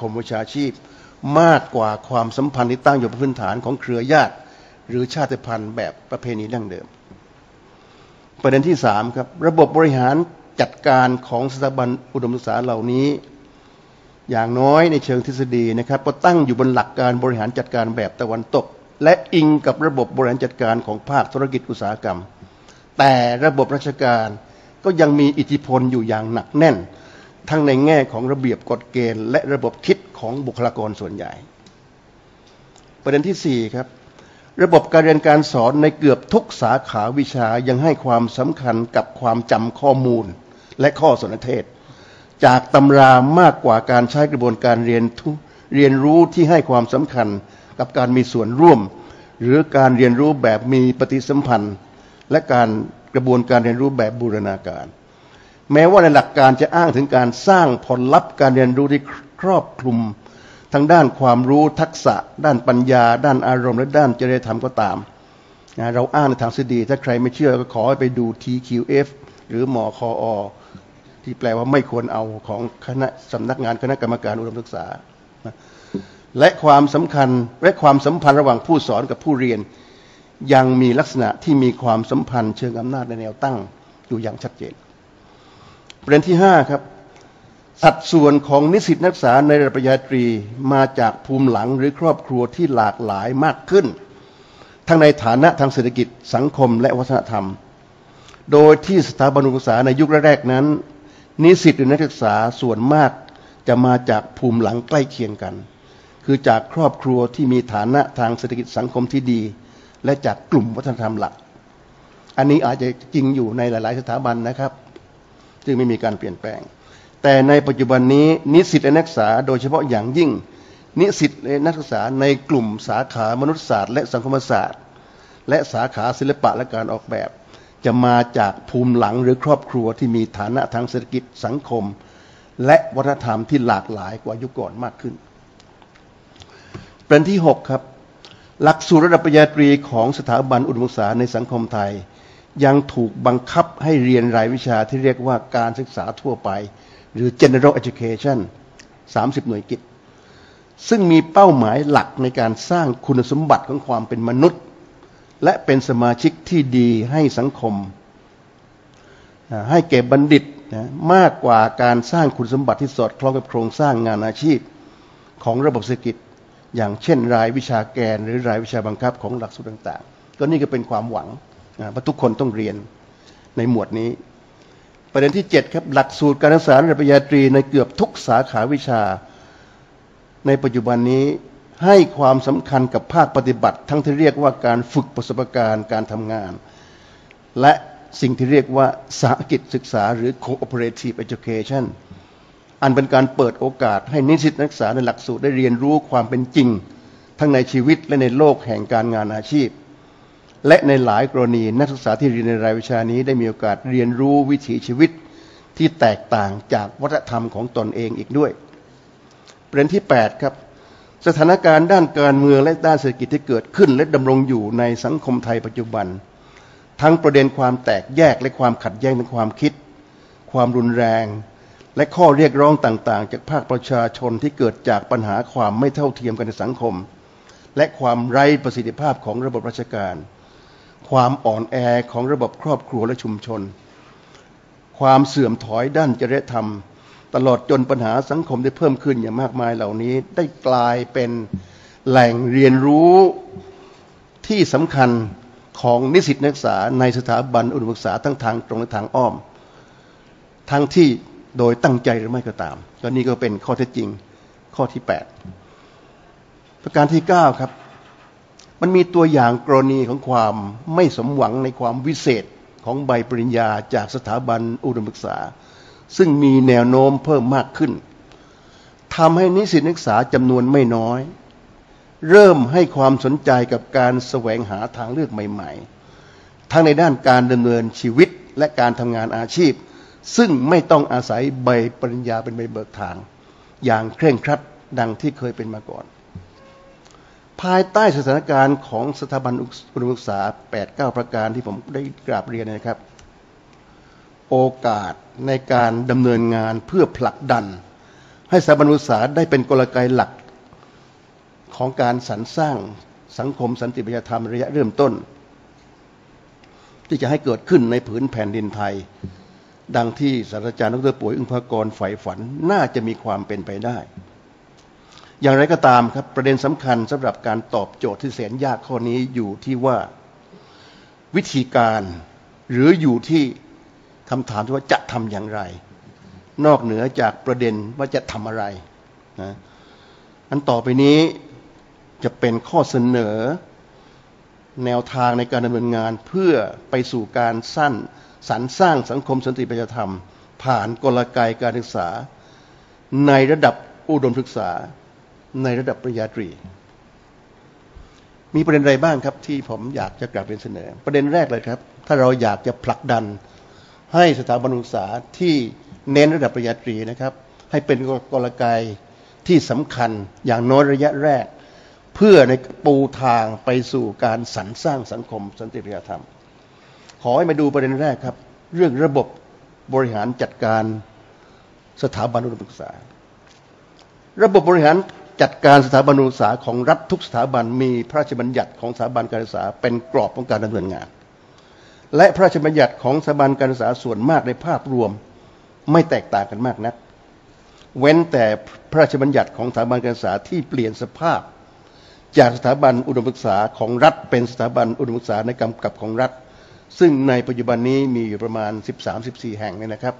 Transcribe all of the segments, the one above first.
คมวิชาชีพ มากกว่าความสัมพันธ์ที่ตั้งอยู่บนพื้นฐานของเครือญาติ หรือชาติพันธุ์แบบประเพณีดั้งเดิม ประเด็นที่สามครับ ระบบบริหารจัดการของสถาบันอุดมศึกษาเหล่านี้ อย่างน้อยในเชิงทฤษฎีนะครับก็ตั้งอยู่บนหลักการบริหารจัดการแบบตะวันตก และอิงกับระบบบริหารจัดการของภาคธุรกิจอุตสาหกรรม แต่ระบบราชการก็ยังมีอิทธิพลอยู่อย่างหนักแน่น ทั้งในแง่ของระเบียบกฎเกณฑ์ และระบบคิดของบุคลากรส่วนใหญ่ ประเด็นที่ 4 ครับ ระบบการเรียนการสอนในเกือบทุกสาขาวิชายังให้ความสำคัญกับความจำข้อมูลและข้อสนเทศ จากตำรามากกว่าการใช้กระบวนการเรียนเรียนรู้ที่ให้ความสำคัญกับการมีส่วนร่วม หรือการเรียนรู้แบบมีปฏิสัมพันธ์ และการกระบวนการเรียนรู้แบบบูรณาการ แม้ว่าในหลักการจะอ้างถึงการสร้างผลลัพธ์การเรียนรู้ที่ครอบคลุมทั้งด้านความรู้ทักษะ ด้านปัญญา ด้านอารมณ์และด้านจริยธรรมก็ตามนะเราอ้างในทางสดีถ้าใครไม่เชื่อก็ขอให้ไปดู TQF หรือหมอคออที่แปลว่าไม่ควรเอาของคณะสำนักงานคณะกรรมการอุดมศึกษา และความสำคัญและความสัมพันธ์ระหว่างผู้สอนกับผู้เรียน ยังมีลักษณะที่มีความสัมพันธ์เชิงอำนาจในแนวตั้งอยู่อย่างชัดเจน ประเด็นที่ 5 ครับ สัดส่วนของนิสิตนักศึกษาในระดับปริญญาตรีมาจากภูมิหลังหรือครอบครัวที่หลากหลายมากขึ้น ทั้งในฐานะทางเศรษฐกิจสังคมและวัฒนธรรม โดยที่สถาบันอุปศึกษาในยุคแรกๆนั้น นิสิตหรือนักศึกษาส่วนมากจะมาจากภูมิหลังใกล้เคียงกัน คือจากครอบครัวที่มีฐานะทางเศรษฐกิจสังคมที่ดี และจากกลุ่มวัฒนธรรมหลัก อันนี้อาจจะจริงอยู่ในหลาย ๆ สถาบันนะครับ จึงไม่มีการเปลี่ยนแปลง แต่ในปัจจุบันนี้นิสิตและนักศึกษาโดยเฉพาะอย่างยิ่ง นิสิตและนักศึกษาในกลุ่มสาขามนุษยศาสตร์ และสังคมศาสตร์ และสาขาศิลปะและการออกแบบ จะมาจากภูมิหลังหรือครอบครัวที่มีฐานะทางเศรษฐกิจสังคม และวัฒนธรรมที่หลากหลายกว่ายุคก่อนมากขึ้นประเด็นที่ 6 ครับ หลักสูตรระดับปริญญาตรีของสถาบันอุดมศึกษาในสังคมไทย ยังถูกบังคับให้เรียนรายวิชาที่เรียกว่าการศึกษาทั่วไป หรือ general education 30 หน่วยกิจ ซึ่งมีเป้าหมายหลักในการสร้างคุณสมบัติของความเป็นมนุษย์ และเป็นสมาชิกที่ดีให้สังคม ให้แก่บัณฑิตนะมากกว่าการสร้างคุณสมบัติที่สอดคล้องกับโครงสร้างงานอาชีพของระบบเศรษฐกิจ อย่างเช่น รายวิชาแกน หรือรายวิชาบังคับของหลักสูตรต่าง ๆ ก็นี่ก็เป็นความหวัง นะว่าทุกคนต้องเรียนในหมวดนี้ ประเด็นที่ 7 ครับ หลักสูตรการศึกษาระดับปริญญาตรีในเกือบทุกสาขาวิชา ในปัจจุบันนี้ให้ความสำคัญกับภาคปฏิบัติ ทั้งที่เรียกว่าการฝึกประสบการณ์การทำงาน และสิ่งที่เรียกว่าสาหกิจศึกษาหรือ cooperative education อันเป็นการเปิดโอกาสให้นิสิตนักศึกษาในหลักสูตรได้เรียนรู้ความเป็นจริง ทั้งในชีวิตและในโลกแห่งการงานอาชีพ และในหลายกรณีนักศึกษาที่เรียนในรายวิชานี้ได้มีโอกาสเรียนรู้วิถีชีวิตที่แตกต่างจากวัฒนธรรมของตนเองอีกด้วย ประเด็นที่ 8 ครับ สถานการณ์ด้านการเมืองและด้านเศรษฐกิจที่เกิดขึ้น และดำรงอยู่ในสังคมไทยปัจจุบัน ทั้งประเด็นความแตกแยกและความขัดแย้งในความคิด ความรุนแรง และข้อเรียกร้องต่าง ๆ จากภาคประชาชนที่เกิดจากปัญหาความไม่เท่าเทียมกันในสังคม และความไร้ประสิทธิภาพของระบบราชการ ความอ่อนแอของระบบครอบครัวและชุมชน ความเสื่อมถอยด้านจริยธรรม ตลอดจนปัญหาสังคมได้เพิ่มขึ้นอย่างมากมายเหล่านี้ ได้กลายเป็นแหล่งเรียนรู้ที่สำคัญของนิสิตนักศึกษาในสถาบันอุดมศึกษาทั้งทางตรงและทางอ้อม ทั้งที่โดยตั้งใจหรือไม่ก็ตามก็นี่ก็เป็นข้อเท็จจริงข้อที่ 8 ประการที่ 9 ครับ มันมีตัวอย่างกรณีของความไม่สมหวังในความวิเศษของใบปริญญาจากสถาบันอุดมศึกษา ซึ่งมีแนวโน้มเพิ่มมากขึ้นทำให้นิสิตนักศึกษาจำนวนไม่น้อย เริ่มให้ความสนใจกับการแสวงหาทางเลือกใหม่ ๆ ทั้งในด้านการดำเนินชีวิตและการทำงานอาชีพ ซึ่งไม่ต้องอาศัยใบปริญญาเป็นใบเบิกทาง อย่างเคร่งครัดดังที่เคยเป็นมาก่อน ภายใต้สถานการณ์ของสถาบันอุดมศึกษา 8-9 ประการที่ผมได้กราบเรียนนะครับ โอกาสในการดำเนินงานเพื่อผลักดัน ให้สถาบันอุตสาได้เป็นกลไกหลักของการสรรสร้างสังคมสันติประชาธรรมระยะเริ่มต้น ที่จะให้เกิดขึ้นในผืนแผ่นดินไทย ดังที่ศาสตราจารย์ดรป่วยอึ้งพากรใฝ่ฝันน่าจะมีความเป็นไปได้ อย่างไรก็ตามครับประเด็นสำคัญสำหรับการตอบโจทย์ที่แสนยากข้อนี้อยู่ที่ว่าวิธีการหรืออยู่ที่คำถามที่ว่าจะทำอย่างไร นอกเหนือจากประเด็นว่าจะทำอะไรนะอันต่อไปนี้จะเป็นข้อเสนอแนวทางในการดำเนินงานเพื่อไปสู่การสั้นสรรสร้างสังคมสันติประชาธรรม ผ่านกลไกการศึกษา ในระดับอุดมศึกษา ในระดับปริญญาตรี มีประเด็นอะไรบ้างครับ ที่ผมอยากจะกลับเป็นเสนอ ประเด็นแรกเลยครับ ถ้าเราอยากจะผลักดันให้สถาบันศึกษาที่เน้นระดับปริญญาตรีนะครับ ให้เป็นกลไกที่สำคัญอย่างน้อยระยะแรก เพื่อในปูทางไปสู่การสรรสร้างสังคมสันติประชาธรรม ขอให้มาดูประเด็นแรกครับ เรื่องระบบบริหารจัดการสถาบันอุดมศึกษา ระบบบริหาร จัดการสถาบันศึกษาของรัฐทุกสถาบันมีพระราชบัญญัติของสถาบันการศึกษาเป็นกรอบของการดำเนินงาน และพระราชบัญญัติของสถาบันการศึกษาส่วนมากในภาพรวมไม่แตกต่างกันมากนัก เว้นแต่พระราชบัญญัติของสถาบันการศึกษาที่เปลี่ยนสภาพ จากสถาบันอุดมศึกษาของรัฐเป็นสถาบันอุดมศึกษาในกำกับของรัฐ ซึ่งในปัจจุบันนี้มีอยู่ประมาณ 13-14 แห่งเนี่ยนะครับ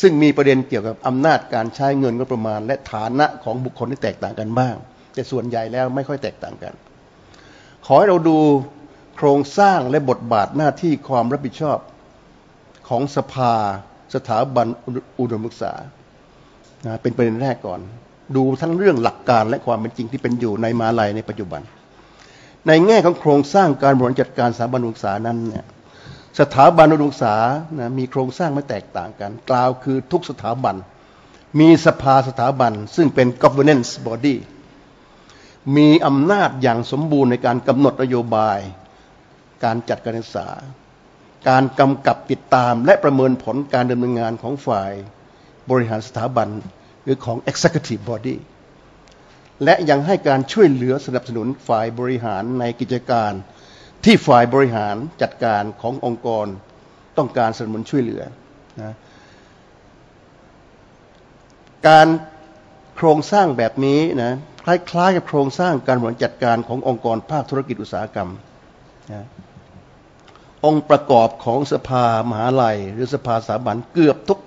ซึ่งมีประเด็นเกี่ยวกับอำนาจการใช้เงินก็ประมาณ และฐานะของบุคคลที่แตกต่างกันบ้าง แต่ส่วนใหญ่แล้วไม่ค่อยแตกต่างกัน ขอให้เราดูโครงสร้างและบทบาทหน้าที่ความรับผิดชอบของสภาสถาบันอุดมศึกษาเป็นประเด็นแรกก่อน ดูทั้งเรื่องหลักการและความเป็นจริงที่เป็นอยู่ในมาลัยในปัจจุบัน ในแง่ของโครงสร้างการบริหารจัดการสถาบันอุดมศึกษานั้นเนี่ย สถาบันอุดมศึกษานะมีโครงสร้างไม่แตกต่างกัน กล่าวคือทุกสถาบัน มีสภาสถาบัน ซึ่งเป็น governance body มีอำนาจอย่างสมบูรณ์ในการกำหนดนโยบาย การจัดการศึกษา การกำกับติดตามและประเมินผลการดำเนินงานของฝ่ายบริหารสถาบันหรือของ executive body และยังให้การช่วยเหลือสนับสนุนฝ่ายบริหารในกิจการ ที่ฝ่ายบริหารจัดการขององค์กรต้องการสนับสนุนช่วยเหลือนะการโครงสร้างแบบนี้นะคล้ายๆกับโครงสร้างการบริหารจัดการขององค์กรภาคธุรกิจอุตสาหกรรมนะองค์ประกอบของสภามหาลัย หรือสภาสถาบันเกือบทุก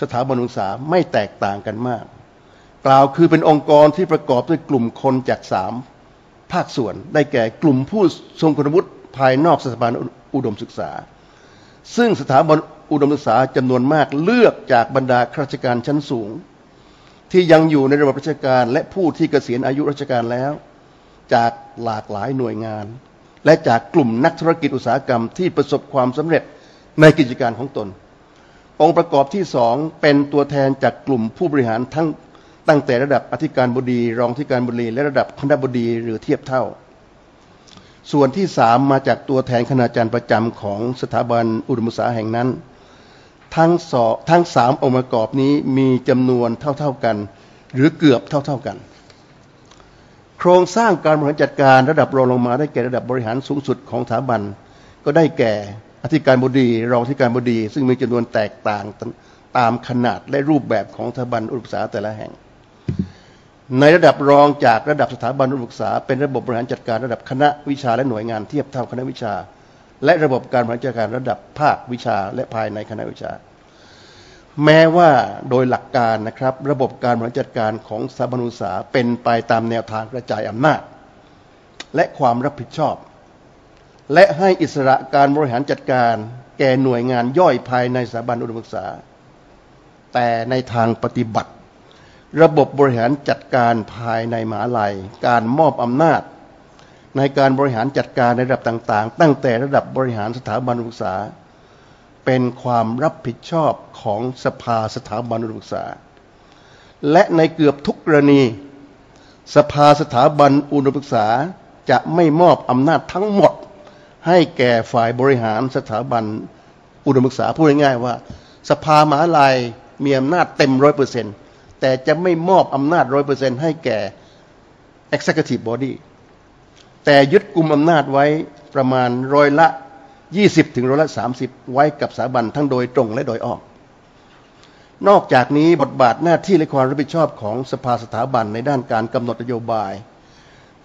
สถาบันศึกษาไม่แตกต่างกันมาก กล่าวคือเป็นองค์กรที่ประกอบด้วยกลุ่มคนจากสาม ภาคส่วน ได้แก่กลุ่มผู้ทรงคุณวุฒิภายนอกสถาบันอุดมศึกษา ซึ่งสถาบันอุดมศึกษาจำนวนมากเลือกจากบรรดาข้าราชการชั้นสูง ที่ยังอยู่ในระบบราชการ และผู้ที่เกษียณอายุราชการแล้ว จากหลากหลายหน่วยงาน และจากกลุ่มนักธุรกิจอุตสาหกรรมที่ประสบความสำเร็จในกิจการของตน องค์ประกอบที่สองเป็นตัวแทนจากกลุ่มผู้บริหารทั้ง ตั้งแต่ระดับอธิการบดี รองอธิการบดี และระดับคณะบดีหรือเทียบเท่า ส่วนที่สามมาจากตัวแทนคณาจารย์ประจำของสถาบันอุดมศึกษาแห่งนั้น ทั้งสอทั้งสามองค์ประกอบนี้มีจำนวนเท่าๆกัน หรือเกือบเท่าๆกัน โครงสร้างการบริหารจัดการระดับรองลงมาได้แก่ระดับบริหารสูงสุดของสถาบัน ก็ได้แก่อธิการบดี รองอธิการบดี ซึ่งมีจำนวนแตกต่างตามขนาดและรูปแบบของสถาบันอุดมศึกษาแต่ละแห่ง ในระดับรองจากระดับสถาบันอุดมศึกษา เป็นระบบบริหารจัดการระดับคณะวิชาและหน่วยงานเทียบเท่าคณะวิชา และระบบการบริหารจัดการระดับภาควิชาและภายในคณะวิชา แม้ว่าโดยหลักการนะครับ ระบบการบริหารจัดการของสถาบันอุตสาเป็นไปตามแนวทางกระจายอำนาจ และความรับผิดชอบ และให้อิสระการบริหารจัดการแก่หน่วยงานย่อยภายในสถาบันอุดมศึกษา แต่ในทางปฏิบัติ ระบบบริหารจัดการภายในมหาลัย การมอบอำนาจ ในการบริหารจัดการในระดับต่างๆ ตั้งแต่ระดับบริหารสถาบันอุดมศึกษา เป็นความรับผิดชอบของสภาสถาบันอุดมศึกษา และในเกือบทุกกรณี สภาสถาบันอุดมศึกษาจะไม่มอบอำนาจทั้งหมด ให้แก่ฝ่ายบริหารสถาบันอุดมศึกษาพูดง่ายๆว่า สภามหาลัยมีอำนาจเต็มร้อยเปอร์เซ็นต์ แต่จะไม่มอบอำนาจร้อยเปอร์เซ็นต์ให้แก่ executive body แต่ยึดกลุ่มอำนาจไว้ประมาณร้อยละ 20 ถึงร้อยละ 30 ไว้กับสถาบันทั้งโดยตรงและโดยอ้อมนอกจากนี้บทบาทหน้าที่และความรับผิดชอบของสภาสถาบันในด้านการกำหนดนโยบาย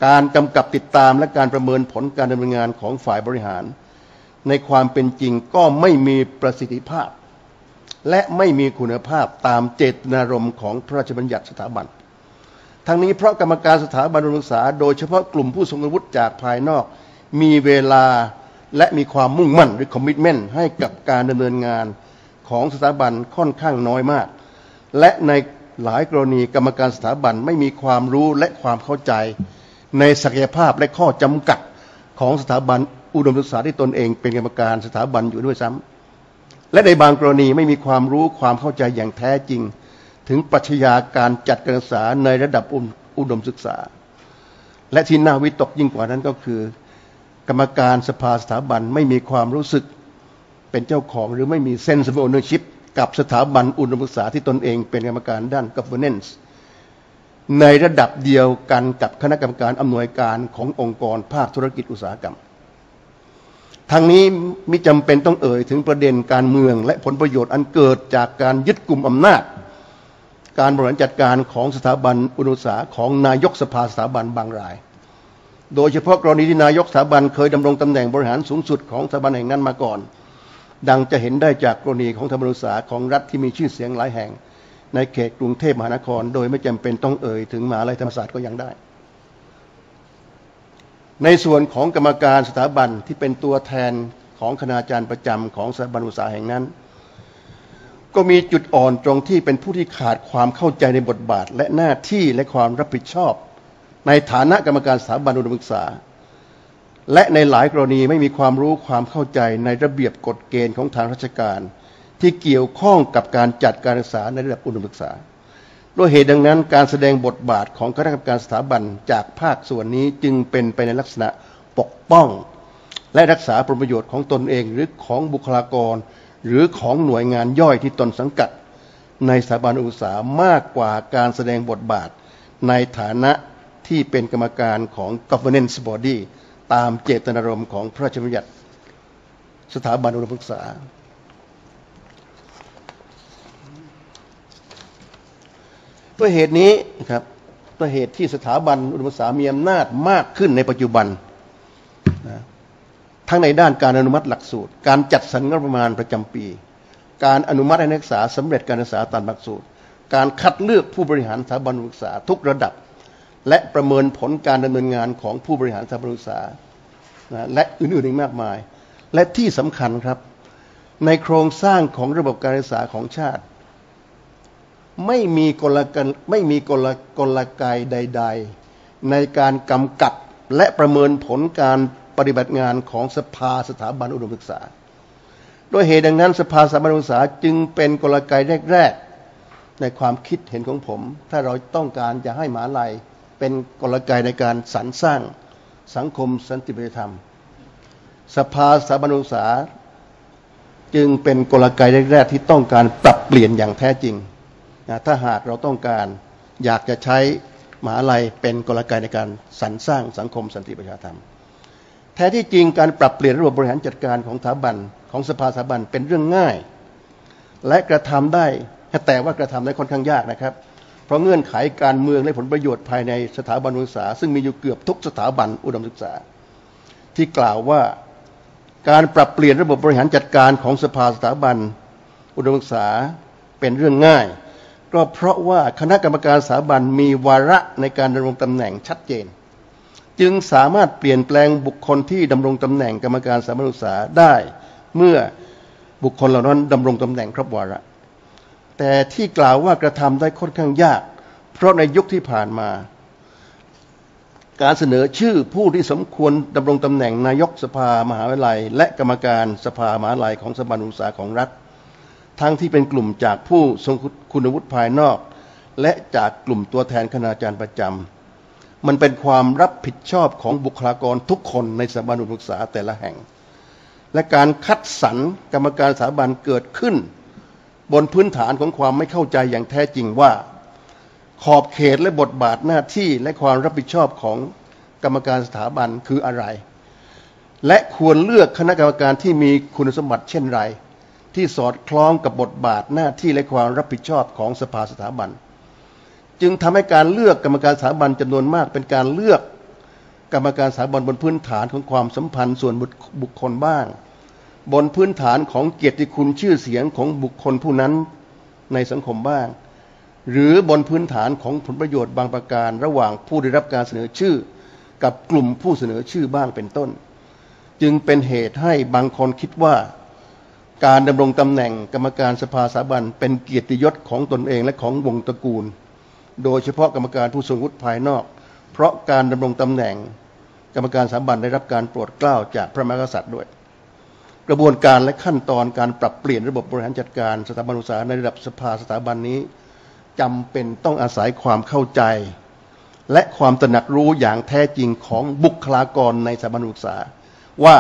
การกำกับติดตามและการประเมินผลการดำเนินงานของฝ่ายบริหาร ในความเป็นจริงก็ไม่มีประสิทธิภาพ และไม่มีคุณภาพตามเจตนารมณ์ของพระราชบัญญัติสถาบัน ทั้งนี้เพราะกรรมการสถาบันอุดมศึกษา โดยเฉพาะกลุ่มผู้ทรงวุฒิจากภายนอก มีเวลาและมีความมุ่งมั่นหรือคอมมิชเมนต์ให้กับการดำเนินงานของสถาบันค่อนข้างน้อยมาก และในหลายกรณีกรรมการสถาบันไม่มีความรู้และความเข้าใจ ในศักยภาพและข้อจำกัดของสถาบันอุดมศึกษาที่ตนเองเป็นกรรมการสถาบันอยู่ด้วยซ้ำ และในบางกรณีไม่มีความรู้ความเข้าใจอย่างแท้จริง ถึงปรัชญาการจัดการศึกษาในระดับอุดมศึกษา และที่น่าวิตกยิ่งกว่านั้นก็คือ กรรมการสภาสถาบันไม่มีความรู้สึกเป็นเจ้าของหรือไม่มี sense of ownership กับสถาบันอุดมศึกษาที่ตนเองเป็นกรรมการด้าน governance ในระดับเดียวกันกับคณะกรรมการอำนวยการขององค์กรภาคธุรกิจอุตสาหกรรม ทางนี้มิจำเป็นต้องเอ่ยถึงประเด็นการเมือง และผลประโยชน์อันเกิดจากการยึดกลุ่มอำนาจ การบริหารจัดการของสถาบันอุดมศึกษาของนายกสภาสถาบันบางราย โดยเฉพาะกรณีที่นายกสถาบันเคยดำรงตำแหน่งบริหารสูงสุดของสถาบันแห่งนั้นมาก่อน ดังจะเห็นได้จากกรณีของธรรมนุษาของรัฐที่มีชื่อเสียงหลายแห่ง ในเขตกรุงเทพมหานคร โดยไม่จำเป็นต้องเอ่ยถึงมหาลัยธรรมศาสตร์ก็ยังได้ ในส่วนของกรรมการสถาบันที่เป็นตัวแทนของคณาจารย์ประจำของสถาบันอุตสาหแห่งนั้น ก็มีจุดอ่อนตรงที่เป็นผู้ที่ขาดความเข้าใจในบทบาท และหน้าที่และความรับผิดชอบ ในฐานะกรรมการสถาบันอุดมศึกษา และในหลายกรณีไม่มีความรู้ความเข้าใจในระเบียบกฎเกณฑ์ของทางราชการ ที่เกี่ยวข้องกับการจัดการศึกษาในระดับอุดมศึกษา ด้วยเหตุดังนั้นการแสดงบทบาทของคณะกรรมการสถาบันจากภาคส่วนนี้จึงเป็นไปในลักษณะปกป้อง และรักษาผลประโยชน์ของตนเองหรือของบุคลากร หรือของหน่วยงานย่อยที่ตนสังกัด ในสถาบันอุตสาหมากกว่าการแสดงบทบาท ในฐานะที่เป็นกรรมการของ governance body ตามเจตนารมณ์ของพระราชบัญญัติ สถาบันอุดมศึกษา ด้วยเหตุนี้นะครับด้วยเหตุที่สถาบันอุดมศึกษามีอำนาจมากขึ้นในปัจจุบันนะทั้งในด้านการอนุมัติหลักสูตร การจัดสรรงบประมาณประจำปี การอนุมัติให้นักศึกษาสำเร็จการศึกษาตามหลักสูตร การคัดเลือกผู้บริหารสถาบันศึกษาทุกระดับ และประเมินผลการดำเนินงานของผู้บริหารสถาบันศึกษานะและอื่นๆอีกมากมาย และที่สำคัญครับ ในโครงสร้างของระบบการศึกษาของชาติ ไม่มีกลกไม่มีกลกลไกใด ๆ ในการกำกับและประเมินผลการปฏิบัติงานของสภาสถาบันอุดมศึกษา ด้วยเหตุดังนั้น สภาสถาบันอุดมศึกษาจึงเป็นกลไกแรก ๆ ในความคิดเห็นของผม ถ้าเราต้องการจะให้หมาลัยเป็นกลไกในการสรรสร้างสังคมสันติปธรรม สภาสถาบันอุดมศึกษา จึงเป็นกลไกแรกๆที่ต้องการปรับเปลี่ยนอย่างแท้จริง นะถ้าหากเราต้องการอยากจะใช้มหาลัยเป็นกลไกในการสรรสร้างสังคมสันติประชาธรรม แท้ที่จริงการปรับเปลี่ยนระบบบริหารจัดการของสถาบันของสภาสถาบันเป็นเรื่องง่าย และกระทำได้แต่ว่ากระทำได้ค่อนข้างยากนะครับ เพราะเงื่อนไขการเมืองและผลประโยชน์ภายในสถาบันศึกษา ซึ่งมีอยู่เกือบทุกสถาบันอุดมศึกษา ที่กล่าวว่าการปรับเปลี่ยนระบบบริหารจัดการของสภาสถาบันอุดมศึกษาเป็นเรื่องง่าย ก็เพราะว่าคณะกรรมการสถาบันมีวาระในการดำรงตำแหน่งชัดเจน จึงสามารถเปลี่ยนแปลงบุคคลที่ดำรงตำแหน่งกรรมการสถาบันศึกษาได้ เมื่อบุคคลเหล่านั้นดำรงตำแหน่งครบวาระ แต่ที่กล่าวว่ากระทำได้ค่อนข้างยาก เพราะในยุคที่ผ่านมา การเสนอชื่อผู้ที่สมควรดำรงตำแหน่งนายกสภามหาวิทยาลัย และกรรมการสภามหาวิทยาลัยของสถาบันอุตสาของรัฐ ทั้งที่เป็นกลุ่มจากผู้ทรงคุณวุฒิภายนอก และจากกลุ่มตัวแทนคณาจารย์ประจำมันเป็นความรับผิดชอบของบุคลากรทุกคนในสถาบันอุตสาแต่ละแห่ง และการคัดสรรกรรมการสถาบันเกิดขึ้น บนพื้นฐานของความไม่เข้าใจอย่างแท้จริงว่า ขอบเขตและบทบาทหน้าที่และความรับผิดชอบของกรรมการสถาบันคืออะไร และควรเลือกคณะกรรมการที่มีคุณสมบัติเช่นไร ที่สอดคล้องกับบทบาทหน้าที่และความรับผิดชอบของสภาสถาบัน จึงทำให้การเลือกกรรมการสถาบันจำนวนมากเป็นการเลือกกรรมการสถาบันบนพื้นฐานของความสัมพันธ์ส่วนบุคคลบ้าง บนพื้นฐานของเกียรติคุณชื่อเสียงของบุคคลผู้นั้นในสังคมบ้าง หรือบนพื้นฐานของผลประโยชน์บางประการ ระหว่างผู้ได้รับการเสนอชื่อ กับกลุ่มผู้เสนอชื่อบ้างเป็นต้น จึงเป็นเหตุให้บางคนคิดว่า การดำรงตำแหน่งกรรมการสภาสถาบันเป็นเกียรติยศของตนเองและของวงตระกูล โดยเฉพาะกรรมการผู้ทรงวุฒิภายนอก เพราะการดำรงตำแหน่ง กรรมการสถาบันได้รับการโปรดเกล้าจากพระมหากษัตริย์ด้วย กระบวนการและขั้นตอนการปรับเปลี่ยนระบบบริหารจัดการสถาบันอุตสาหในระดับสภาสถาบันนี้จำเป็นต้องอาศัยความเข้าใจ และความตระหนักรู้อย่างแท้จริงของบุคลากรในสถาบันอุตสาหว่า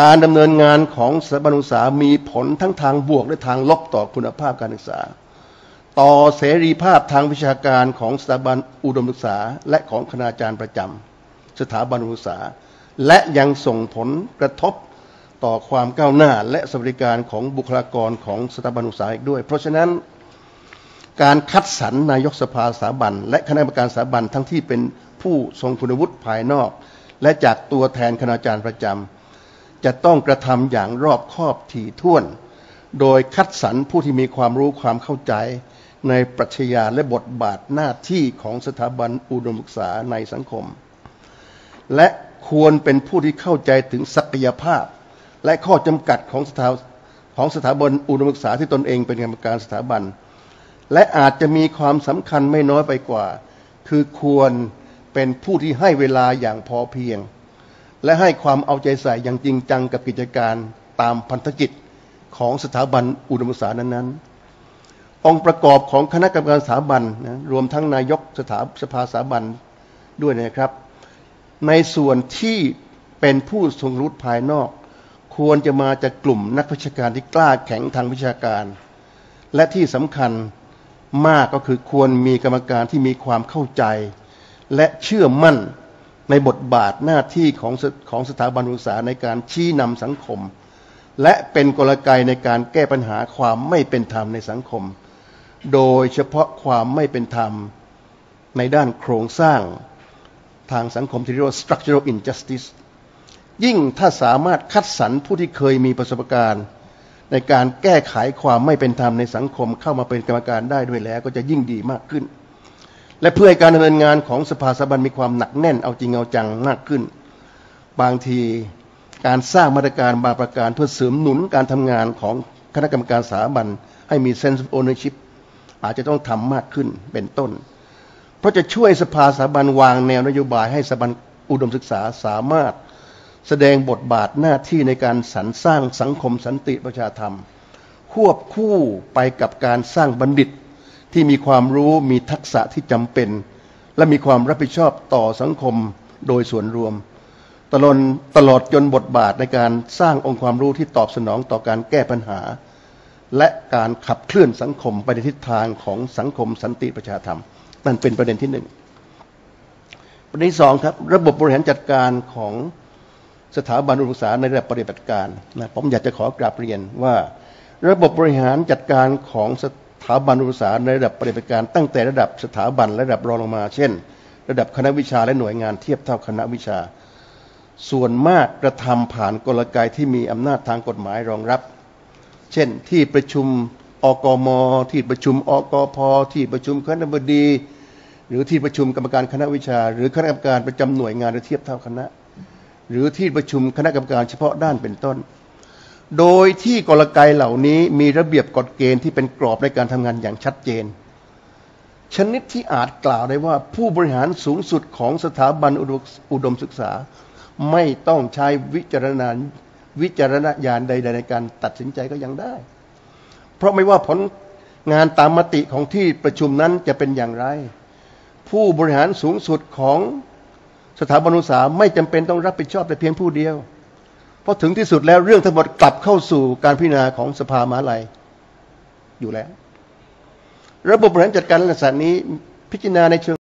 การดำเนินงานของสถาบันอุตสามีผลทั้งทางบวกและทางลบต่อคุณภาพการศึกษา ต่อเสรีภาพทางวิชาการของสถาบันอุดมศึกษา และของคณาจารย์ประจำสถาบันอุตสาและยังส่งผลกระทบต่อความก้าวหน้าและสวัสดิการของบุคลากรของสถาบันอุตสาอีกด้วย เพราะฉะนั้นการคัดสรรนายกสภาสถาบัน และคณะกรรมการสถาบันทั้งที่เป็นผู้ทรงคุณวุฒิภายนอก และจากตัวแทนคณาจารย์ประจำ จะต้องกระทำอย่างรอบคอบถี่ถ้วน โดยคัดสรรผู้ที่มีความรู้ความเข้าใจในปรัชญาและบทบาทหน้าที่ของสถาบันอุดมศึกษาในสังคม และควรเป็นผู้ที่เข้าใจถึงศักยภาพ และข้อจำกัดของสถาของสถาบันอุดมศึกษาที่ตนเองเป็นกรรมการสถาบัน และอาจจะมีความสำคัญไม่น้อยไปกว่า คือควรเป็นผู้ที่ให้เวลาอย่างพอเพียง และให้ความเอาใจใส่อย่างจริงจังกับกิจการตามพันธกิจของสถาบันอุดมศึกษานั้นๆ องค์ประกอบของคณะกรรมการสถาบันนะรวมทั้งนายกสถาสภาสถาบันด้วยนะครับ ในส่วนที่เป็นผู้ทรงรู้ภายนอก ควรจะมาจากกลุ่มนักวิชาการที่กล้าแข็งทางวิชาการ และที่สำคัญมากก็คือควรมีกรรมการที่มีความเข้าใจ และเชื่อมั่น ในบทบาทหน้าที่ของของสถาบันอุตสาหในการชี้นำสังคม และเป็นกลไกในการแก้ปัญหาความไม่เป็นธรรมในสังคม โดยเฉพาะความไม่เป็นธรรมในด้านโครงสร้างทางสังคมที่เรียกว่า structural injustice ยิ่งถ้าสามารถคัดสรรผู้ที่เคยมีประสบการณ์ ในการแก้ไขความไม่เป็นธรรมในสังคมเข้ามาเป็นกรรมการได้ด้วยแล้ว ก็จะยิ่งดีมากขึ้น และเพื่อให้การดำเนินงานของสภาสบันมีความหนักแน่นเอาจริงเอาจังมากขึ้น บางทีการสร้างมาตรการบางประการเพื่อเสริมหนุนการทำงานของคณะกรรมการสถาบันให้มี sense of ownership อาจจะต้องทำมากขึ้นเป็นต้น เพราะจะช่วยสภาสถาบันวางแนวนโยบายให้สถาบันอุดมศึกษาสามารถแสดงบทบาทหน้าที่ในการสรรสร้างสังคมสันติประชาธรรม ควบคู่ไปกับการสร้างบัณฑิต ที่มีความรู้มีทักษะที่จำเป็น และมีความรับผิดชอบต่อสังคมโดยส่วนรวม ตลอดตลอดจนบทบาทในการสร้างองค์ความรู้ที่ตอบสนองต่อการแก้ปัญหา และการขับเคลื่อนสังคมไปในทิศทางของสังคมสันติประชาธรรม นั่นเป็นประเด็นที่หนึ่งประเด็นที่สองครับระบบบริหารจัดการของสถาบันอุตสาหในระดับปฏิบัติการนะผมอยากจะขอกราบเรียนว่า ระบบบริหารจัดการของส ถาบันอุตสาหในระดับปฏิบัติการตั้งแต่ระดับสถาบันระดับรองลงมา เช่น ระดับคณะวิชาและหน่วยงานเทียบเท่าคณะวิชา ส่วนมากกระทำผ่านกลไกที่มีอำนาจทางกฎหมายรองรับ เช่น ที่ประชุมอกม ที่ประชุมอกพที่ประชุมคณะบดี หรือที่ประชุมกรรมการคณะวิชา หรือคณะกรรมการประจำหน่วยงานเทียบเท่าคณะ หรือที่ประชุมคณะกรรมการเฉพาะด้านเป็นต้น โดยที่กลไกเหล่านี้มีระเบียบกฎเกณฑ์ที่เป็นกรอบในการทำงานอย่างชัดเจน ชนิดที่อาจกล่าวได้ว่าผู้บริหารสูงสุดของสถาบันอุดมศึกษา ไม่ต้องใช้วิจารณาวิจารณญาณใด ๆ ในการตัดสินใจก็ยังได้ เพราะไม่ว่าผลงานตามมติของที่ประชุมนั้นจะเป็นอย่างไร ผู้บริหารสูงสุดของสถาบันอุตสาหไม่จำเป็นต้องรับผิดชอบแต่เพียงผู้เดียว เพราะถึงที่สุดแล้วเรื่องทั้งหมดกลับเข้าสู่การพิจารณาของสภามาลัยอยู่แล้ว ระบบบริหารจัดการลักษณะนี้พิจารณาในเชิง